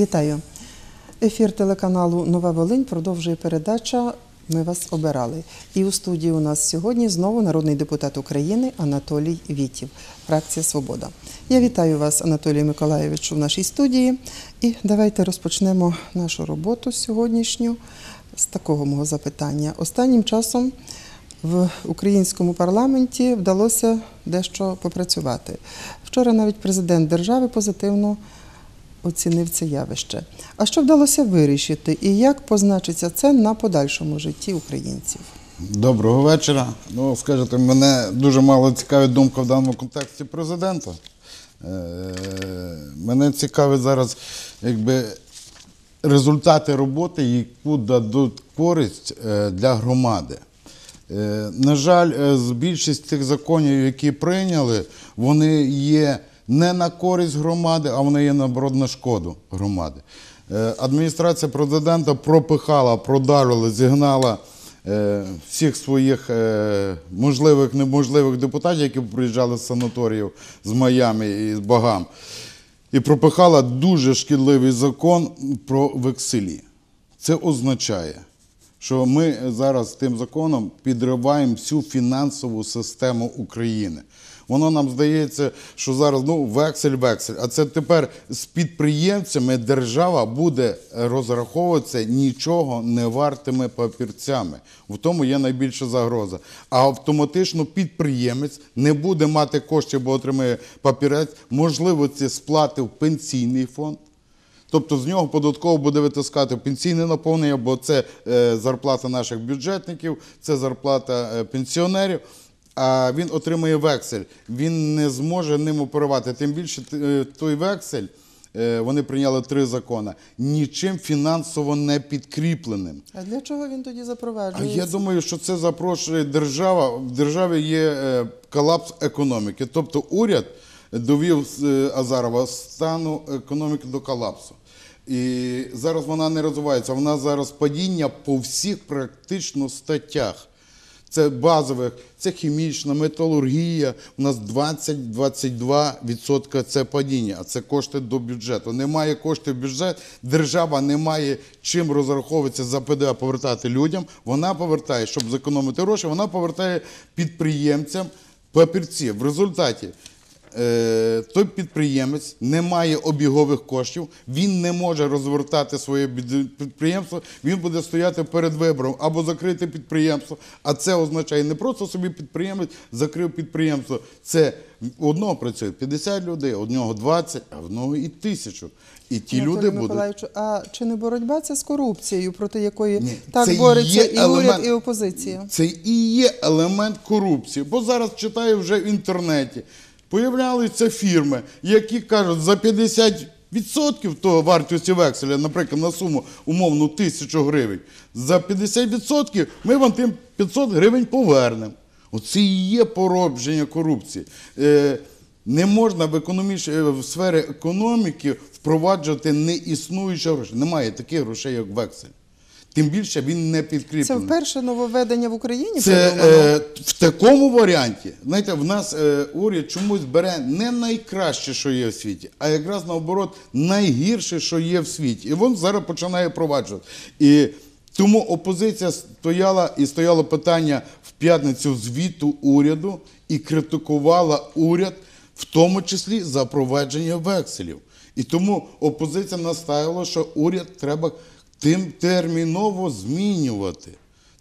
Вітаю. Ефір телеканалу Нова Волинь продовжує передача Ми вас обирали. І у студії у нас сьогодні знову народний депутат України Анатолій Вітів, фракція Свобода. Я вітаю вас, Анатолій Миколайовичу, в нашій студії. І давайте розпочнемо нашу роботу сьогоднішню з такого мого запитання. Останнім часом в українському парламенті вдалося дещо попрацювати. Вчора навіть президент держави позитивно оцінив це явище. А що вдалося вирішити і як позначиться це на подальшому житті українців? Доброго вечора. Ну, скажете, мене дуже мало цікавить думка в даному контексті президента. Е, Мене цікавить зараз якби, результати роботи, яку дадуть користь е, для громади. Е, На жаль, з більшість тих законів, які прийняли, вони є не на користь громади, а вони є наоборот на шкоду громади. Е, Адміністрація президента пропихала, продавила, зігнала е, всіх своїх е, можливих, неможливих депутатів, які приїжджали з санаторіїв з Майами і з Багам, і пропихала дуже шкідливий закон про векселі. Це означає, що ми зараз тим законом підриваємо всю фінансову систему України. Воно нам здається, що зараз ну вексель, вексель. А це тепер з підприємцями держава буде розраховуватися нічого не вартими папірцями. В тому є найбільша загроза. А автоматично підприємець не буде мати коштів, бо отримує папірець, можливо, це сплати в пенсійний фонд. Тобто з нього податково буде витискати пенсійне наповнення, бо це е, зарплата наших бюджетників, це зарплата е, пенсіонерів. А він отримує вексель. Він не зможе ним оперувати. Тим більше е, той вексель, е, вони прийняли три закони, нічим фінансово не підкріпленим. А для чого він тоді запроваджується? я думаю, що це запрошує держава. В державі є е, колапс економіки. Тобто уряд довів Азарова стану економіки до колапсу. І зараз вона не розвивається. Вона зараз падіння по всіх практично статтях. Це базових, це хімічна, металургія. У нас 20-22% це падіння, а це кошти до бюджету. Немає коштів бюджет, держава не має чим розраховуватися за ПДА повертати людям. Вона повертає, щоб зекономити гроші, вона повертає підприємцям папірці. В результаті той підприємець не має обігових коштів, він не може розвертати своє підприємство, він буде стояти перед вибором або закрити підприємство. А це означає не просто собі підприємець закрив підприємство. Це у одного працює 50 людей, у одного 20, а в одного і тисячу. І ті Анатолій люди будуть. А чи не боротьба це з корупцією, проти якої Ні, так бореться і уряд, і опозиція? Це і є елемент корупції. Бо зараз читаю вже в інтернеті. Появляються фірми, які кажуть, за 50% того вартості векселя, наприклад, на суму умовну тисячу гривень, за 50% ми вам тим 500 гривень повернемо. Оце і є породження корупції. Е, не можна в, економіч... е, в сфері економіки впроваджувати неіснуючі гроші. Немає таких грошей, як вексель. Тим більше він не підкріплений. Це вперше нововведення в Україні Це е, в такому варіанті, знаєте, в нас е, уряд чомусь бере не найкраще, що є в світі, а якраз наоборот найгірше, що є в світі. І він зараз починає впроваджувати. І тому опозиція стояла і стояло питання в п'ятницю звіту уряду і критикувала уряд, в тому числі за проведення векселів. І тому опозиція настаїла, що уряд треба тим терміново змінювати.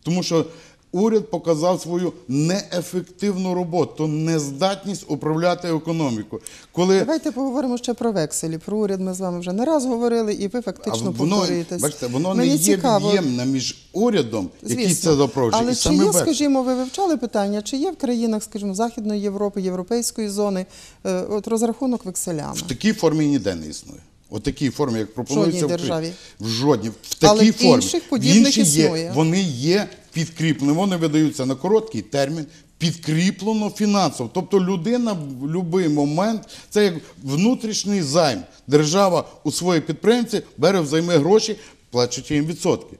Тому що уряд показав свою неефективну роботу, нездатність управляти економікою. Коли Давайте поговоримо ще про векселі. Про уряд ми з вами вже не раз говорили, і ви фактично воно, повторюєтесь. бачите, воно Мені не є цікаво, від'ємне між урядом, який це запроваджує, Але і чи саме є, вексель. скажімо, ви вивчали питання, чи є в країнах, скажімо, Західної Європи, Європейської зони е, от розрахунок векселями? В такій формі ніде не існує. У такій формі, як пропонується в державі. В жодній. В такій в формі. інших подібних Інші існує. Є, вони є підкріплені, вони видаються на короткий термін, підкріплено фінансово. Тобто людина в будь-який момент, це як внутрішній займ. Держава у свої підприємці бере взайми гроші, плачуть їм відсотки.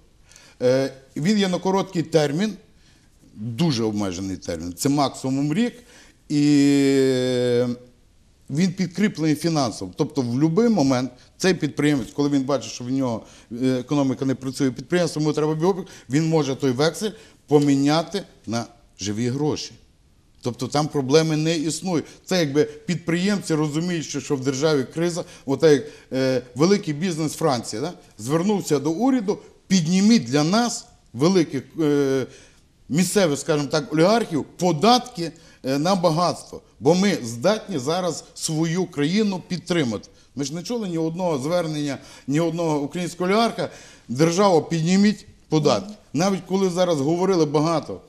Е, він є на короткий термін, дуже обмежений термін. Це максимум рік. І він підкріплений фінансово. Тобто, в будь-який момент цей підприємець, коли він бачить, що в нього е, економіка не працює, підприємство йому треба біобік, він може той вексель поміняти на живі гроші. Тобто там проблеми не існує. Це якби підприємці розуміють, що, що в державі криза, отак як е, великий бізнес Франції, да, звернувся до уряду, підніміть для нас, великих е, місцевих, скажімо так, олігархів, податки е, на багатство. Бо ми здатні зараз свою країну підтримати. Ми ж не чули ні одного звернення, ні одного українського олігарха. Держава підніміть податки. Навіть коли зараз говорили багато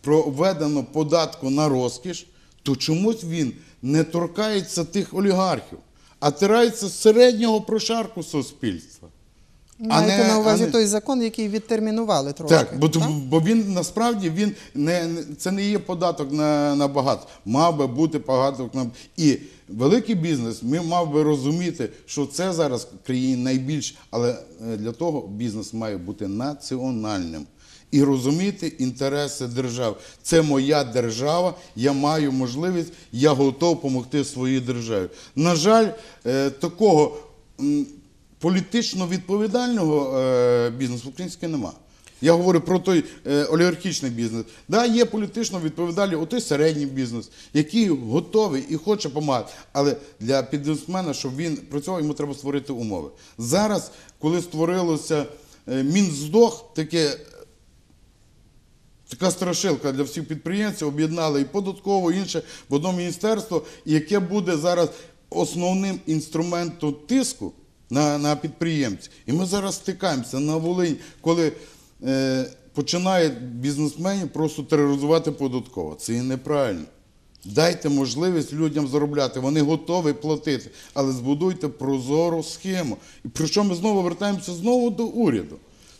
про введено податку на розкіш, то чомусь він не торкається тих олігархів, а тирається з середнього прошарку суспільства. Маєте не- на увазі а не- той закон, який відтермінували трошки. Так, бо, він насправді він не, не- це не є податок на, на багатство. Мав би бути податок на і великий бізнес. Ми мав би розуміти, що це зараз в країні найбільше, але е, для того бізнес має бути національним. І розуміти інтереси держави. Це моя держава, я маю можливість, я готов допомогти своїй державі. На жаль, е, такого м, політично відповідального е, бізнесу українського нема. Я говорю про той е, олігархічний бізнес. Да, є політично відповідальний отой середній бізнес, який готовий і хоче допомагати. Але для бізнесмена, щоб він працював, йому треба створити умови. Зараз, коли створилося е, Мінздох, таке Така страшилка для всіх підприємців об'єднали і податково, і інше в одно міністерство, яке буде зараз основним інструментом тиску на, на підприємців. І ми зараз стикаємося на Волинь, коли е, починає бізнесменів просто тероризувати податково. Це і неправильно. Дайте можливість людям заробляти. Вони готові платити, але збудуйте прозору схему. І що ми знову вертаємося знову до уряду.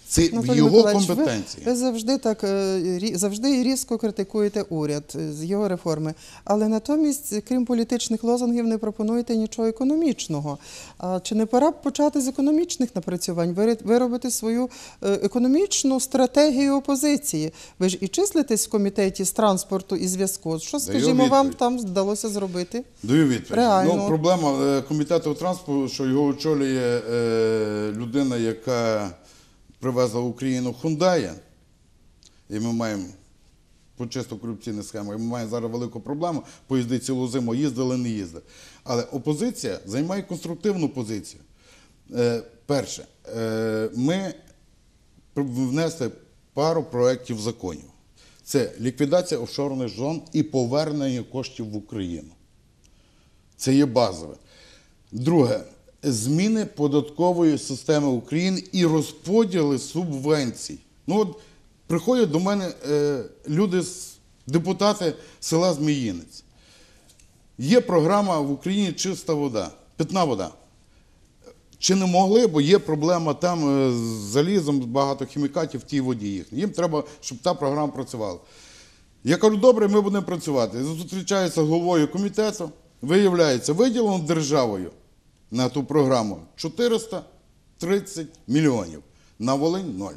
Це в його компетенції. Ви, ви завжди так е, завжди різко критикуєте уряд е, з його реформи, але натомість, крім політичних лозунгів, не пропонуєте нічого економічного. А чи не пора б почати з економічних напрацювань, виробити свою е, економічну стратегію опозиції? Ви ж і числитесь в комітеті з транспорту і зв'язку. Що, скажімо, вам там вдалося зробити? Даю відповідь. Реально. Ну, проблема комітету транспорту, що його очолює людина, яка привезла в Україну Hyundai, і ми маємо по чисто корупційних схемах, ми маємо зараз велику проблему, поїзди цілу зиму їздили, не їздили. Але опозиція займає конструктивну позицію. Е, перше, е, ми внесли пару проєктів законів. Це ліквідація офшорних зон і повернення коштів в Україну. Це є базове. Друге, зміни податкової системи України і розподіли субвенцій. Ну от приходять до мене е, люди, депутати села Зміїнець. Є програма в Україні чиста вода, питна вода. Чи не могли, бо є проблема там е, з залізом, багато хімікатів в тій воді їхній. Їм треба, щоб та програма працювала. Я кажу, добре, ми будемо працювати. Зустрічаюся головою комітету. Виявляється, виділено державою на ту програму 430 мільйонів. На Волинь – ноль.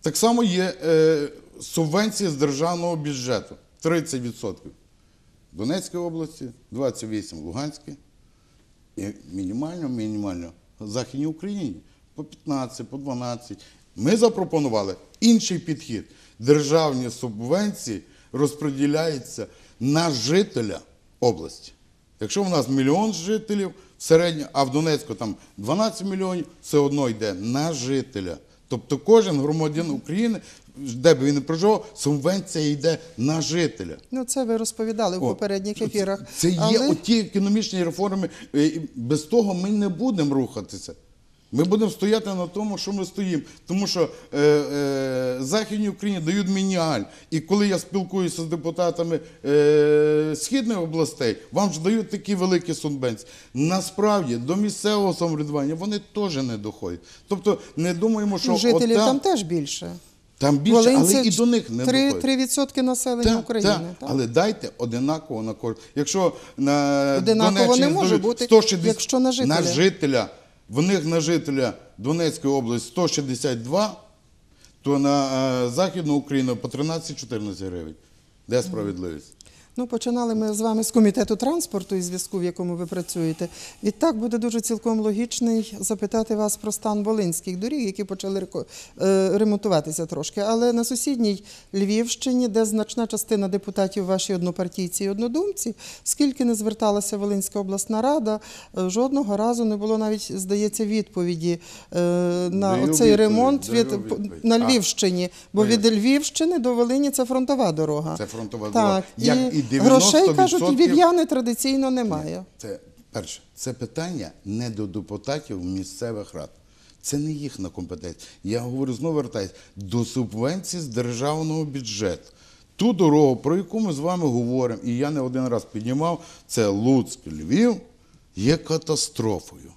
Так само є е, субвенції з державного бюджету 30%. В Донецькій області, 28% в Луганській. І мінімально, мінімально в Західній Україні по 15, по 12. Ми запропонували інший підхід. Державні субвенції розподіляються на жителя області. Якщо в нас мільйон жителів середньо, а в Донецьку там 12 мільйонів, все одно йде на жителя. Тобто кожен громадян України, де б він не проживав, субвенція йде на жителя. Ну, це ви розповідали в попередніх ефірах. Це є Але- оті економічні реформи. Без того ми не будемо рухатися. Ми будемо стояти на тому, що ми стоїмо. Тому що е, е, Західній Україні дають мініаль. І коли я спілкуюся з депутатами е, східних областей, вам ж дають такі великі субвенції. Насправді до місцевого самоврядування вони теж не доходять. Тобто не думаємо, що жителів отам- там теж більше. там більше, Волинь але і до них не 3, доходить. 3% населення Так, України. так, так? але дайте одинаково на кожного. Якщо на Одинаково Донеччині не може бути, 160 якщо на жителя. на жителя, в них на жителя Донецької області 162, то на е, Західну Україну по 13-14 гривень. Де справедливість? Ну, починали ми з вами з комітету транспорту і зв'язку, в якому ви працюєте. Відтак буде дуже цілком логічний запитати вас про стан волинських доріг, які почали е, ремонтуватися трошки. Але на сусідній Львівщині, де значна частина депутатів ваші однопартійці і однодумці, скільки не зверталася Волинська обласна рада, е, жодного разу не було навіть, здається, відповіді е, на Даю оцей ремонт від на А. Львівщині, бо від Львівщини до Волині це фронтова дорога. Це фронтова дорога. Як і, і 90% грошей кажуть, львів'яни традиційно немає. Це перше, це питання не до депутатів місцевих рад. Це не їхня компетенція. Я говорю знову вертаюсь до субвенцій з державного бюджету. Ту дорогу, про яку ми з вами говоримо, і я не один раз піднімав, це Луцьк, Львів, є катастрофою.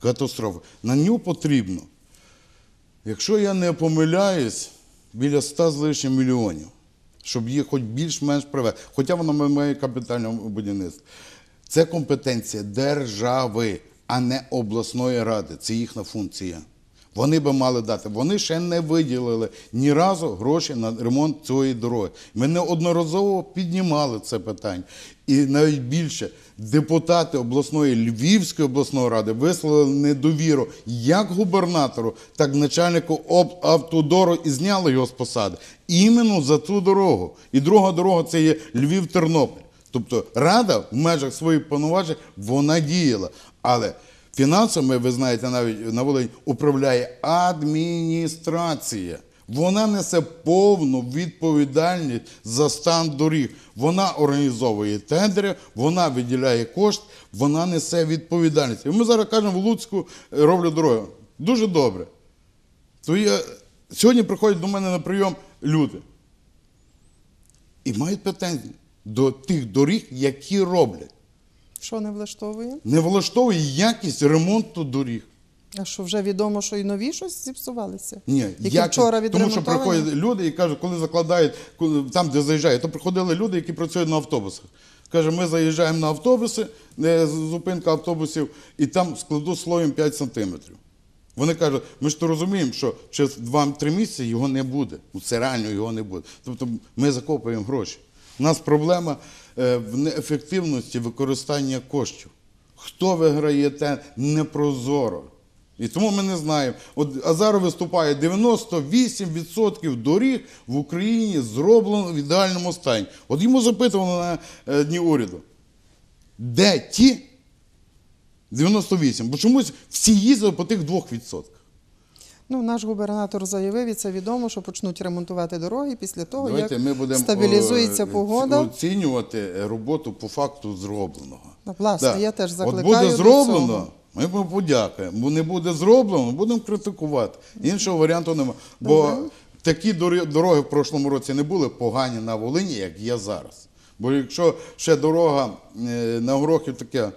Катастрофа. На нього потрібно, якщо я не помиляюсь, біля 100 з лишнім мільйонів, щоб їх хоч більш-менш привести. Хоча воно має капітальне будівництво. Це компетенція держави, а не обласної ради. Це їхня функція. Вони би мали дати. Вони ще не виділили ні разу гроші на ремонт цієї дороги. Ми неодноразово піднімали це питання. І навіть більше депутати обласної Львівської обласної ради висловили недовіру як губернатору, так і начальнику автодору і зняли його з посади. Іменно за цю дорогу. І друга дорога це є Львів-Тернопіль. Тобто рада в межах своїх повноважень вона діяла. Але фінансами, ви знаєте, навіть на Волині управляє адміністрація. Вона несе повну відповідальність за стан доріг. Вона організовує тендери, вона виділяє кошти, вона несе відповідальність. І ми зараз кажемо, в Луцьку е, роблю дороги. Дуже добре. То я... Сьогодні приходять до мене на прийом люди і мають претензії до тих доріг, які роблять. Що не влаштовує? Не влаштовує якість ремонту доріг. А що вже відомо, що і нові щось зіпсувалися? Ні, які якість. вчора тому що приходять люди і кажуть, коли закладають коли- там, де заїжджають, то приходили люди, які працюють на автобусах. Каже, ми заїжджаємо на автобуси, е, зупинка автобусів, і там складу слоєм 5 сантиметрів. Вони кажуть, ми ж то розуміємо, що через 2-3 місяці його не буде. Ну, Це реально його не буде. Тобто ми закопуємо гроші. У нас проблема в неефективності використання коштів. Хто виграє те непрозоро. І тому ми не знаємо. От Азаров виступає 98% доріг в Україні зроблено в ідеальному стані. От йому запитували на е, дні уряду, де ті 98%. Бо чомусь всі їздили по тих 2%. Ну, наш губернатор заявив, і це відомо, що почнуть ремонтувати дороги після того, Давайте як ми будемо стабілізується е, погода. оцінювати роботу по факту зробленого. Ну, власне, я теж От закликаю буде до зроблено, цього. ми вам подякуємо. Бо не буде зроблено, будемо критикувати. Іншого варіанту немає. Бо такі дороги в прошлому році не були погані на Волині, як є зараз. Бо якщо ще дорога е, на Горохів таке,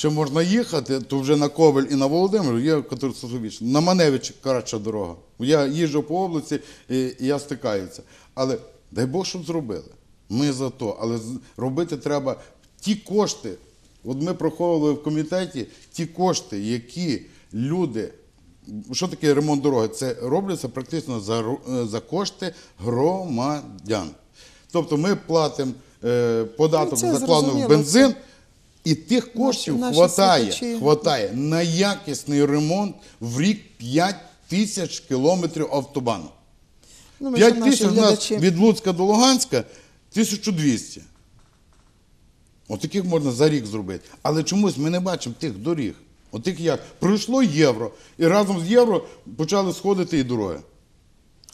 ще можна їхати, то вже на Ковель і на Володимир є катастрофічно. На Маневичі краща дорога. Я їжджу по області і я стикаюся. Але дай Бог, щоб зробили. Ми за то. Але робити треба ті кошти. От ми проходили в комітеті ті кошти, які люди. Що таке ремонт дороги? Це робляться практично за, е, за кошти громадян. Тобто ми платимо е, податок Ну, це в бензин, і тих коштів наші хватає, хватає на якісний ремонт в рік 5 тисяч кілометрів автобану. Ну, 5 тисяч у нас від Луцька до Луганська 1200. От таких можна за рік зробити. Але чомусь ми не бачимо тих доріг. От як. Пройшло євро, і разом з євро почали сходити і дороги.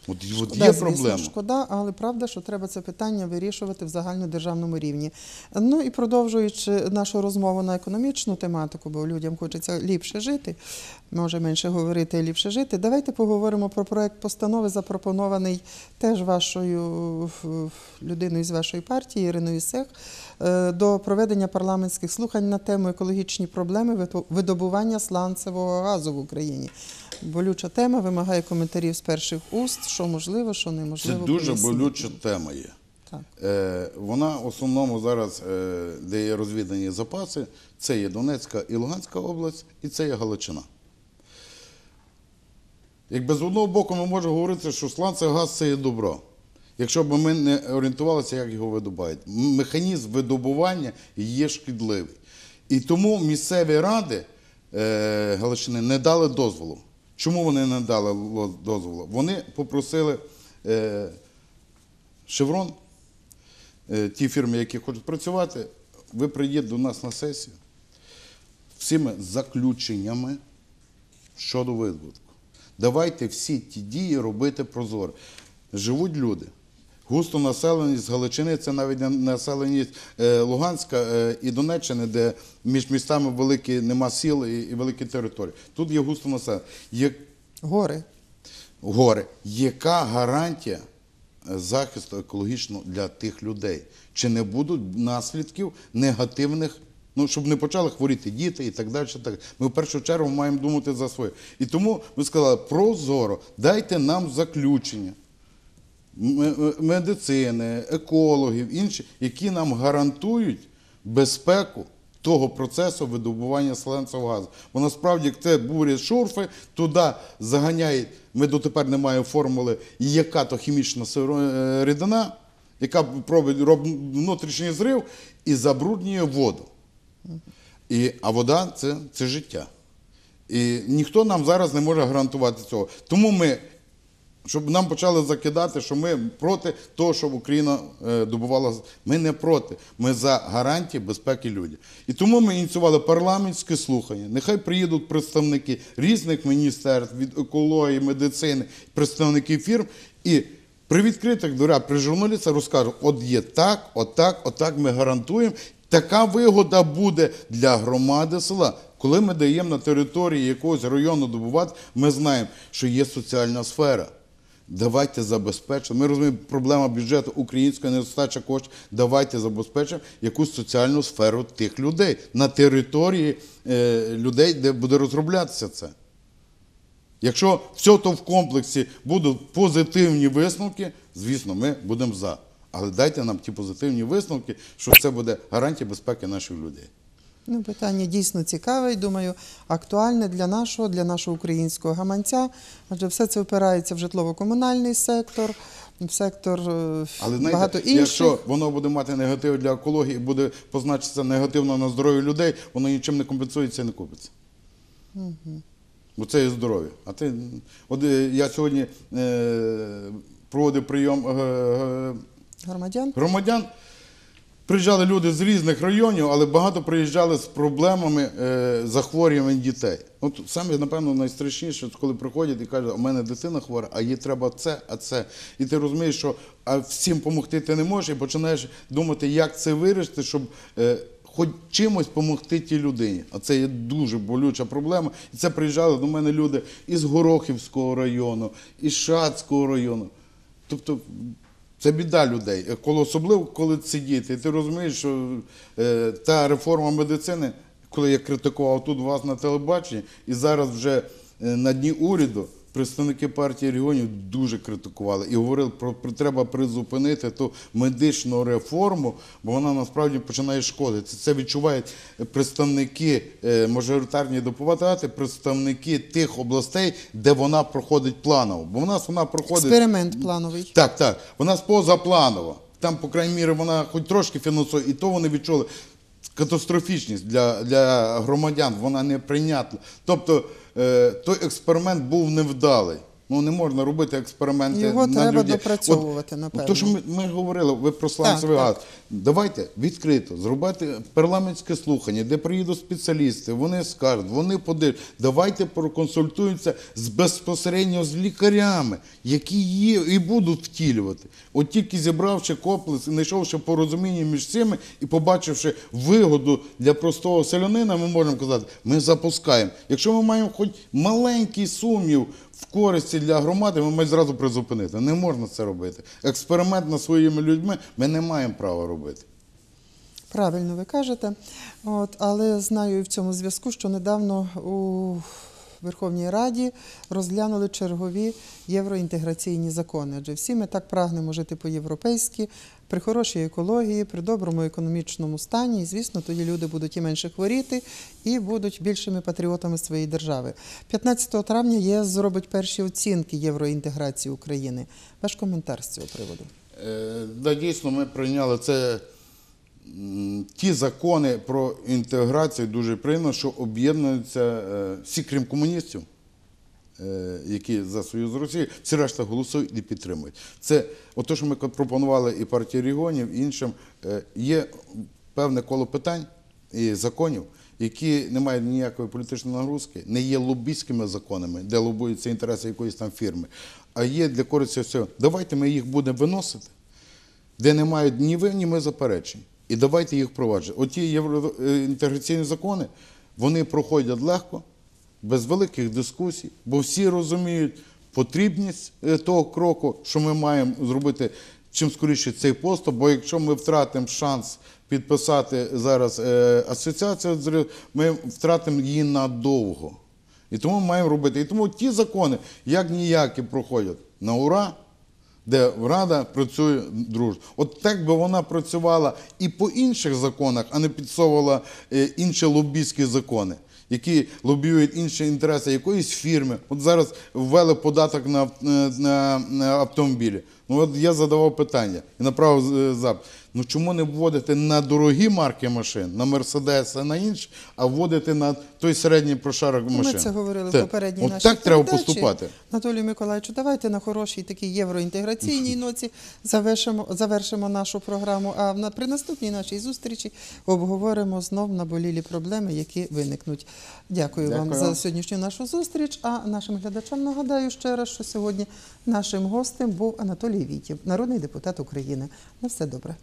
От, от Шкода, є звісно. Шкода, але правда, що треба це питання вирішувати в загальнодержавному рівні. Ну і продовжуючи нашу розмову на економічну тематику, бо людям хочеться ліпше жити, може менше говорити, а ліпше жити. Давайте поговоримо про проект постанови, запропонований теж вашою людиною з вашої партії Іриною Сех е, до проведення парламентських слухань на тему екологічні проблеми видобування сланцевого газу в Україні. Болюча тема вимагає коментарів з перших уст, що можливо, що неможливо. Це дуже пояснити. болюча тема є. Так. Е, вона в основному зараз, е, де є розвідані запаси, це є Донецька і Луганська область, і це є Галичина. Якби з одного боку ми можемо говорити, що сланцевий газ це є добро. Якщо б ми не орієнтувалися, як його видобувають. Механізм видобування є шкідливий. І тому місцеві ради е, Галичини не дали дозволу. Чому вони не дали дозволу? Вони попросили е, Шеврон, е, ті фірми, які хочуть працювати, ви приїдете до нас на сесію всіми заключеннями щодо видобутку. Давайте всі ті дії робити прозоро. Живуть люди. Густо населеність Галичини, це навіть населеність е, Луганська е, і Донеччини, де між містами великі нема сіл і, великі території. Тут є густо населення. Є Гори. гори. Яка гарантія е, захисту екологічного для тих людей? Чи не будуть наслідків негативних? Ну, щоб не почали хворіти діти і так далі. Так. Ми в першу чергу маємо думати за своє. І тому ми сказали, прозоро, дайте нам заключення медицини, екологів, інші, які нам гарантують безпеку того процесу видобування сланцевого газу. Бо насправді як це бурять шурфи, туди заганяють, ми дотепер не маємо формули, яка то хімічна е, рідина, яка робить внутрішній зрив і забруднює воду. А вода це, це життя. І ніхто нам зараз не може гарантувати цього. Тому ми, щоб нам почали закидати, що ми проти того, щоб Україна е, добувала. Ми не проти. Ми за гарантії безпеки людям. І тому ми ініціювали парламентське слухання. Нехай приїдуть представники різних міністерств від екології, медицини, представники фірм. І при відкритих дверях при журналістах розкажуть, от є так, отак, отак ми гарантуємо. Така вигода буде для громади села. Коли ми даємо на території якогось району добувати, ми знаємо, що є соціальна сфера. Давайте забезпечимо. Ми розуміємо, проблема бюджету української недостача коштів. Давайте забезпечимо якусь соціальну сферу тих людей на території е, людей, де буде розроблятися це. Якщо все то в комплексі будуть позитивні висновки, звісно, ми будемо за. Але дайте нам ті позитивні висновки, що це буде гарантія безпеки наших людей. Ну, питання дійсно цікаве і думаю, актуальне для нашого, для нашого українського гаманця, адже все це опирається в житлово-комунальний сектор, в сектор е, Але знаєте, багато інших. якщо воно буде мати негатив для екології буде позначитися негативно на здоров'я людей, воно нічим не компенсується і не купиться. Бо це є здоров'я. А ти, от е, я сьогодні е, проводив прийом е, е, Громадян? громадян. Приїжджали люди з різних районів, але багато приїжджали з проблемами е, захворювань дітей. От саме, напевно, найстрашніше, коли приходять і кажуть, у мене дитина хвора, а їй треба це, а це. І ти розумієш, що всім допомогти ти не можеш, і починаєш думати, як це вирішити, щоб е, хоч чимось допомогти тій людині. А це є дуже болюча проблема. І це приїжджали до мене люди із Горохівського району, із Шацького району. Тобто це біда людей, Е, особливо коли це діти. І ти розумієш, що е, та реформа медицини, коли я критикував тут вас на телебаченні, і зараз вже е, на дні уряду представники партії регіонів дуже критикували і говорили про, треба призупинити ту медичну реформу, бо вона насправді починає шкодити. Це відчувають представники е, мажоритарні депутати, представники тих областей, де вона проходить планово. Бо в нас вона проходить Експеримент плановий. так, так. Вона позапланова. Там, по крайній мірі, вона хоч трошки фінансує, і то вони відчули катастрофічність для, для громадян, вона неприйнятна. Тобто е, той експеримент був невдалий. Ну не можна робити експерименти. Його над треба допрацьовувати, От, напевно. То, що ми, ми говорили, ви про сланцевий газ. Давайте відкрито зробити парламентське слухання, де приїдуть спеціалісти, вони скажуть, вони подивляться. Давайте проконсультуємося з безпосередньо з лікарями, які є і будуть втілювати. От тільки зібравши комплекс, і знайшовши порозуміння між цими і побачивши вигоду для простого селянина, ми можемо казати, ми запускаємо. Якщо ми маємо хоч маленький сумнів в користі для громади, ми маємо зразу призупинити. Не можна це робити. Експеримент над своїми людьми ми не маємо права робити. Правильно ви кажете. От, але знаю в цьому зв'язку, що недавно у Верховній Раді розглянули чергові євроінтеграційні закони. Адже всі ми так прагнемо жити по-європейськи, при хорошій екології, при доброму економічному стані. І, звісно, тоді люди будуть і менше хворіти, і будуть більшими патріотами своєї держави. 15 травня ЄС зробить перші оцінки євроінтеграції України. Ваш коментар з цього приводу. Е, Да, дійсно, ми прийняли це ті закони про інтеграцію дуже приємно, що об'єднуються е, всі, крім комуністів, е, які за союз з Росією, всі решта голосують і підтримують. Це ото, що ми пропонували і партії регіонів, і іншим, е, є певне коло питань і законів, які не мають ніякої політичної нагрузки, не є лобістськими законами, де лобуються інтереси якоїсь там фірми, а є для користі всього. Давайте ми їх будемо виносити де не мають ні ви, ні ми заперечень. І давайте їх впроваджувати. Оті євроінтеграційні закони, вони проходять легко, без великих дискусій, бо всі розуміють потрібність е, того кроку, що ми маємо зробити чим скоріше цей поступ, бо якщо ми втратимо шанс підписати зараз е, асоціацію, ми втратимо її надовго. І тому ми маємо робити. І тому ті закони, як ніякі, проходять на ура, де Рада працює дружно. От так би вона працювала і по інших законах, а не підсовувала е, інші лобійські закони, які лобіюють інші інтереси якоїсь фірми. От зараз ввели податок на, на, на автомобілі. Ну от я задавав питання і направив е, запит. Ну чому не вводити на дорогі марки машин, на Мерседес, а на інші, а вводити на той середній прошарок Ну, машин? Ми це говорили Так. в попередній От нашій так треба поступати. Анатолію Миколаївичу, давайте на хорошій такій євроінтеграційній ноці завершимо, завершимо нашу програму. А на, при наступній нашій зустрічі обговоримо знов наболілі проблеми, які виникнуть. Дякую, вам за сьогоднішню нашу зустріч. А нашим глядачам нагадаю ще раз, що сьогодні нашим гостем був Анатолій Вітів, народний депутат України. На все добре.